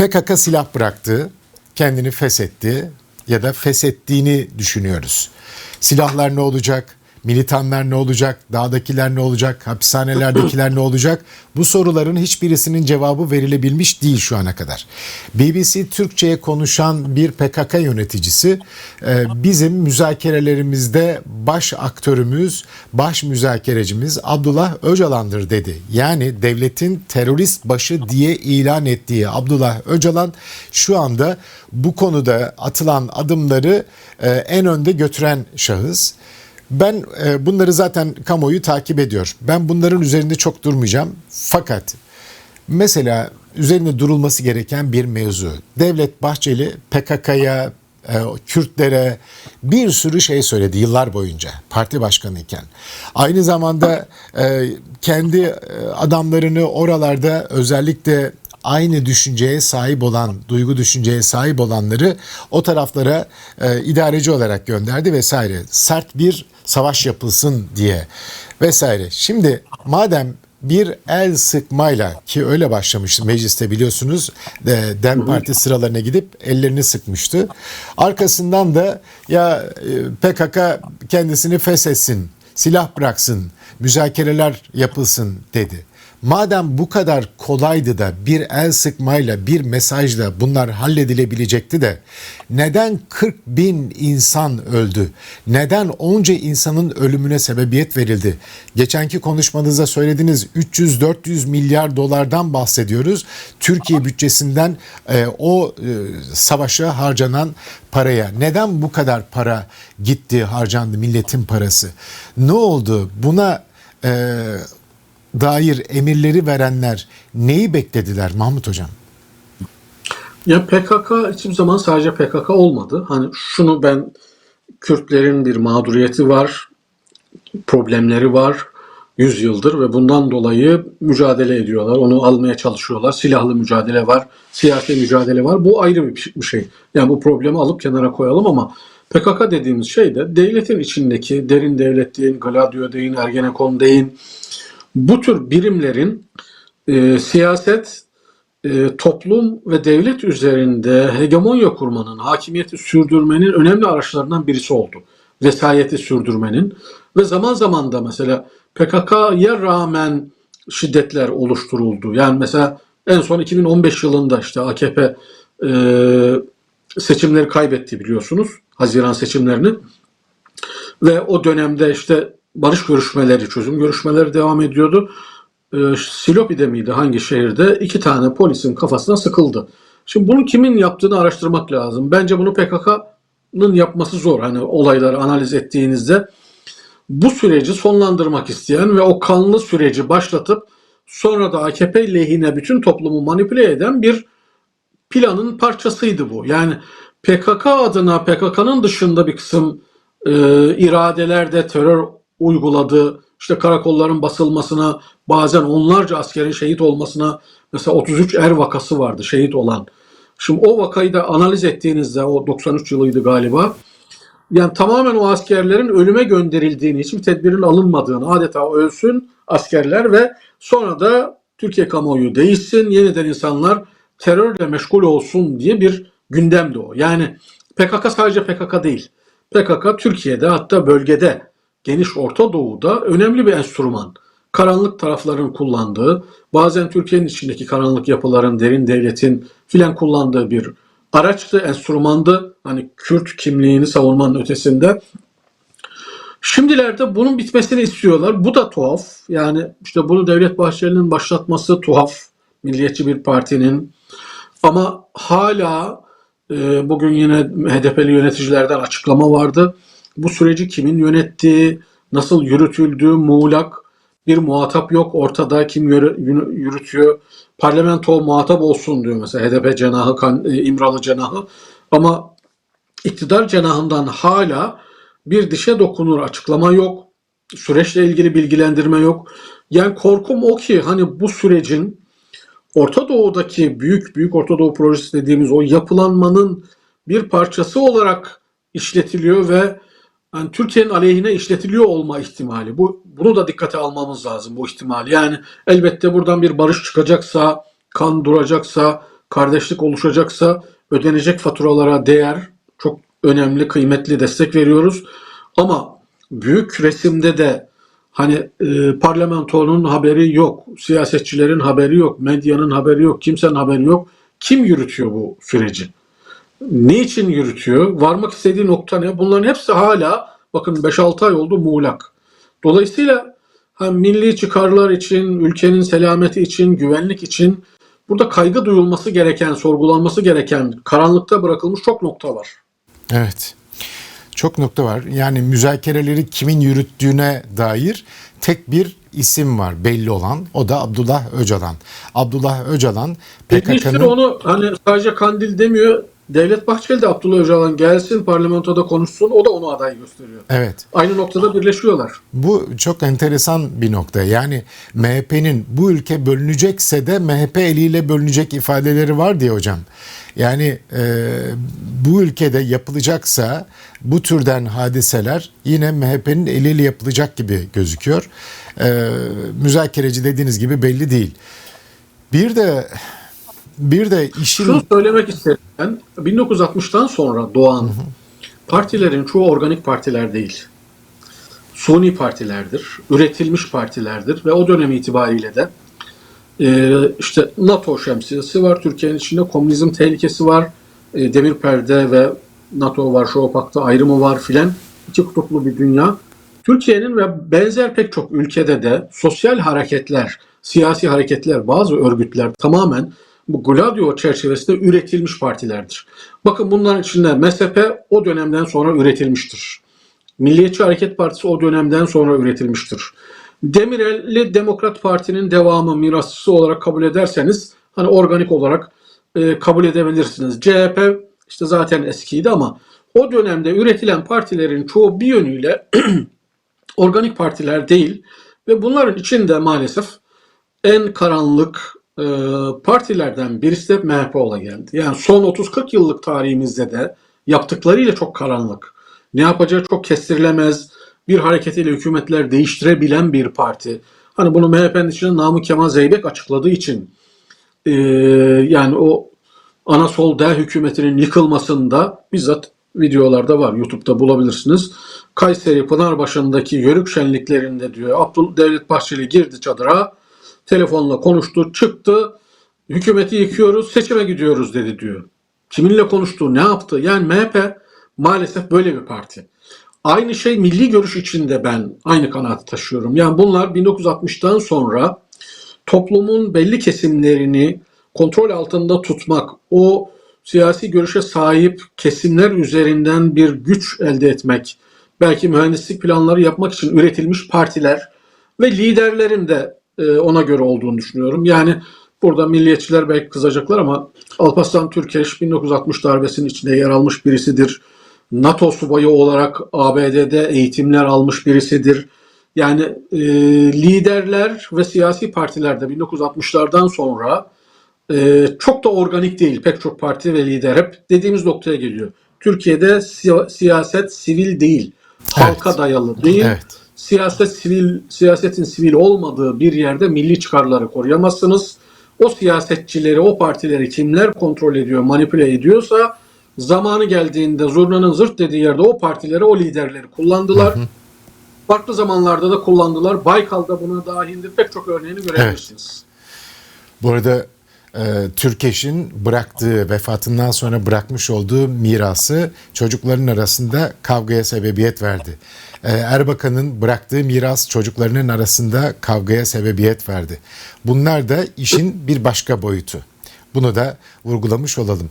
PKK silah bıraktı, kendini feshetti ya da feshettiğini düşünüyoruz. Silahlar ne olacak? Militanlar ne olacak? Dağdakiler ne olacak? Hapishanelerdekiler ne olacak? Bu soruların hiçbirisinin cevabı verilebilmiş değil şu ana kadar. BBC Türkçe'ye konuşan bir PKK yöneticisi e, bizim müzakerelerimizde baş aktörümüz, baş müzakerecimiz Abdullah Öcalan'dır dedi. Yani devletin terörist başı diye ilan ettiği Abdullah Öcalan şu anda bu konuda atılan adımları e, en önde götüren şahıs. Ben e, bunları zaten kamuoyu takip ediyor. Ben bunların üzerinde çok durmayacağım. Fakat mesela üzerinde durulması gereken bir mevzu. Devlet Bahçeli PKK'ya, e, Kürtlere bir sürü şey söyledi yıllar boyunca parti başkanı iken. Aynı zamanda e, kendi e, adamlarını oralarda özellikle aynı düşünceye sahip olan, duygu düşünceye sahip olanları o taraflara e, idareci olarak gönderdi vesaire. Sert bir savaş yapılsın diye vesaire. Şimdi madem bir el sıkmayla ki öyle başlamıştı mecliste biliyorsunuz de, Dem Parti sıralarına gidip ellerini sıkmıştı. Arkasından da ya e, PKK kendisini feshetsin, silah bıraksın, müzakereler yapılsın dedi. Madem bu kadar kolaydı da bir el sıkmayla bir mesajla bunlar halledilebilecekti de neden 40 bin insan öldü? Neden onca insanın ölümüne sebebiyet verildi? Geçenki konuşmanızda söylediğiniz 300-400 milyar dolardan bahsediyoruz. Türkiye bütçesinden e, o e, savaşa harcanan paraya. Neden bu kadar para gitti harcandı milletin parası? Ne oldu? Buna e, dair emirleri verenler neyi beklediler Mahmut Hocam? Ya PKK hiçbir zaman sadece PKK olmadı. Hani şunu ben Kürtlerin bir mağduriyeti var, problemleri var 100 yıldır ve bundan dolayı mücadele ediyorlar. Onu almaya çalışıyorlar. Silahlı mücadele var, siyasi mücadele var. Bu ayrı bir şey. Yani bu problemi alıp kenara koyalım ama PKK dediğimiz şey de devletin içindeki derin devlet deyin, Gladio deyin, Ergenekon deyin, bu tür birimlerin e, siyaset, e, toplum ve devlet üzerinde hegemonya kurmanın, hakimiyeti sürdürmenin önemli araçlarından birisi oldu. Vesayeti sürdürmenin ve zaman zaman da mesela PKK'ya rağmen şiddetler oluşturuldu. Yani mesela en son 2015 yılında işte AKP e, seçimleri kaybetti biliyorsunuz. Haziran seçimlerini. Ve o dönemde işte barış görüşmeleri, çözüm görüşmeleri devam ediyordu. E, Silopi'de miydi hangi şehirde iki tane polisin kafasına sıkıldı. Şimdi bunu kimin yaptığını araştırmak lazım. Bence bunu PKK'nın yapması zor. Hani olayları analiz ettiğinizde bu süreci sonlandırmak isteyen ve o kanlı süreci başlatıp sonra da AKP lehine bütün toplumu manipüle eden bir planın parçasıydı bu. Yani PKK adına PKK'nın dışında bir kısım e, iradelerde terör uyguladığı işte karakolların basılmasına bazen onlarca askerin şehit olmasına mesela 33 er vakası vardı şehit olan. Şimdi o vakayı da analiz ettiğinizde o 93 yılıydı galiba. Yani tamamen o askerlerin ölüme gönderildiğini, hiçbir tedbirin alınmadığını, adeta ölsün askerler ve sonra da Türkiye kamuoyu değişsin, yeniden insanlar terörle meşgul olsun diye bir gündemdi o. Yani PKK sadece PKK değil. PKK Türkiye'de hatta bölgede geniş Orta Doğu'da önemli bir enstrüman. Karanlık tarafların kullandığı, bazen Türkiye'nin içindeki karanlık yapıların, derin devletin filan kullandığı bir araçtı, enstrümandı. Hani Kürt kimliğini savunmanın ötesinde. Şimdilerde bunun bitmesini istiyorlar. Bu da tuhaf. Yani işte bunu Devlet Bahçeli'nin başlatması tuhaf. Milliyetçi bir partinin. Ama hala e, bugün yine HDP'li yöneticilerden açıklama vardı bu süreci kimin yönettiği, nasıl yürütüldüğü muğlak bir muhatap yok ortada kim yürütüyor. Parlamento muhatap olsun diyor mesela HDP cenahı, e, İmralı cenahı ama iktidar cenahından hala bir dişe dokunur açıklama yok. Süreçle ilgili bilgilendirme yok. Yani korkum o ki hani bu sürecin Orta Doğu'daki büyük büyük Orta Doğu projesi dediğimiz o yapılanmanın bir parçası olarak işletiliyor ve yani Türkiye'nin aleyhine işletiliyor olma ihtimali. Bu bunu da dikkate almamız lazım bu ihtimali. Yani elbette buradan bir barış çıkacaksa, kan duracaksa, kardeşlik oluşacaksa ödenecek faturalara değer çok önemli, kıymetli destek veriyoruz. Ama büyük resimde de hani e, parlamentonun haberi yok, siyasetçilerin haberi yok, medyanın haberi yok, kimsenin haberi yok. Kim yürütüyor bu süreci? Niçin yürütüyor? Varmak istediği nokta ne? Bunların hepsi hala bakın 5-6 ay oldu muğlak. Dolayısıyla hem milli çıkarlar için, ülkenin selameti için, güvenlik için burada kaygı duyulması gereken, sorgulanması gereken, karanlıkta bırakılmış çok nokta var. Evet. Çok nokta var. Yani müzakereleri kimin yürüttüğüne dair tek bir isim var belli olan. O da Abdullah Öcalan. Abdullah Öcalan PKK'nın onu hani sadece Kandil demiyor. Devlet Bahçeli de Abdullah Öcalan gelsin parlamentoda konuşsun. O da onu aday gösteriyor. Evet. Aynı noktada birleşiyorlar. Bu çok enteresan bir nokta. Yani MHP'nin bu ülke bölünecekse de MHP eliyle bölünecek ifadeleri var diye hocam. Yani e, bu ülkede yapılacaksa bu türden hadiseler yine MHP'nin eliyle yapılacak gibi gözüküyor. E, müzakereci dediğiniz gibi belli değil. Bir de bir de işin Şunu söylemek isterim ben. 1960'tan sonra doğan partilerin çoğu organik partiler değil. Suni partilerdir, üretilmiş partilerdir ve o dönem itibariyle de e, işte NATO şemsiyesi var, Türkiye'nin içinde komünizm tehlikesi var, e, demir perde ve NATO Varşova Paktı ayrımı var filan. İki kutuplu bir dünya. Türkiye'nin ve benzer pek çok ülkede de sosyal hareketler, siyasi hareketler, bazı örgütler tamamen bu Gladio çerçevesinde üretilmiş partilerdir. Bakın bunların içinde MSP o dönemden sonra üretilmiştir. Milliyetçi Hareket Partisi o dönemden sonra üretilmiştir. Demirel'i Demokrat Parti'nin devamı mirasçısı olarak kabul ederseniz hani organik olarak e, kabul edebilirsiniz. CHP işte zaten eskiydi ama o dönemde üretilen partilerin çoğu bir yönüyle organik partiler değil ve bunların içinde maalesef en karanlık e, partilerden birisi de MHP ola geldi. Yani son 30-40 yıllık tarihimizde de yaptıklarıyla çok karanlık. Ne yapacağı çok kestirilemez. Bir hareketiyle hükümetler değiştirebilen bir parti. Hani bunu MHP'nin içinde Namık Kemal Zeybek açıkladığı için e, yani o ana sol D hükümetinin yıkılmasında bizzat videolarda var. YouTube'da bulabilirsiniz. Kayseri Pınarbaşı'ndaki yörük şenliklerinde diyor Abdül Devlet Bahçeli girdi çadıra telefonla konuştu çıktı hükümeti yıkıyoruz seçime gidiyoruz dedi diyor. Kiminle konuştu ne yaptı yani MHP maalesef böyle bir parti. Aynı şey milli görüş içinde ben aynı kanaati taşıyorum. Yani bunlar 1960'tan sonra toplumun belli kesimlerini kontrol altında tutmak, o siyasi görüşe sahip kesimler üzerinden bir güç elde etmek, belki mühendislik planları yapmak için üretilmiş partiler ve liderlerin de e, ona göre olduğunu düşünüyorum. Yani burada milliyetçiler belki kızacaklar ama Alparslan Türkeş 1960 darbesinin içinde yer almış birisidir. NATO subayı olarak ABD'de eğitimler almış birisidir. Yani e, liderler ve siyasi partilerde 1960'lardan sonra e, çok da organik değil. Pek çok parti ve lider hep dediğimiz noktaya geliyor. Türkiye'de siya- siyaset sivil değil. Halka Evet. dayalı değil. Evet. Siyaset sivil siyasetin sivil olmadığı bir yerde milli çıkarları koruyamazsınız. O siyasetçileri, o partileri kimler kontrol ediyor, manipüle ediyorsa zamanı geldiğinde zurnanın zırt dediği yerde o partileri, o liderleri kullandılar. Farklı zamanlarda da kullandılar. Baykal'da buna dahildir. Pek çok örneğini görebilirsiniz. Bu arada e, Türkeş'in bıraktığı, vefatından sonra bırakmış olduğu mirası çocukların arasında kavgaya sebebiyet verdi. E, Erbakan'ın bıraktığı miras çocuklarının arasında kavgaya sebebiyet verdi. Bunlar da işin bir başka boyutu. Bunu da vurgulamış olalım.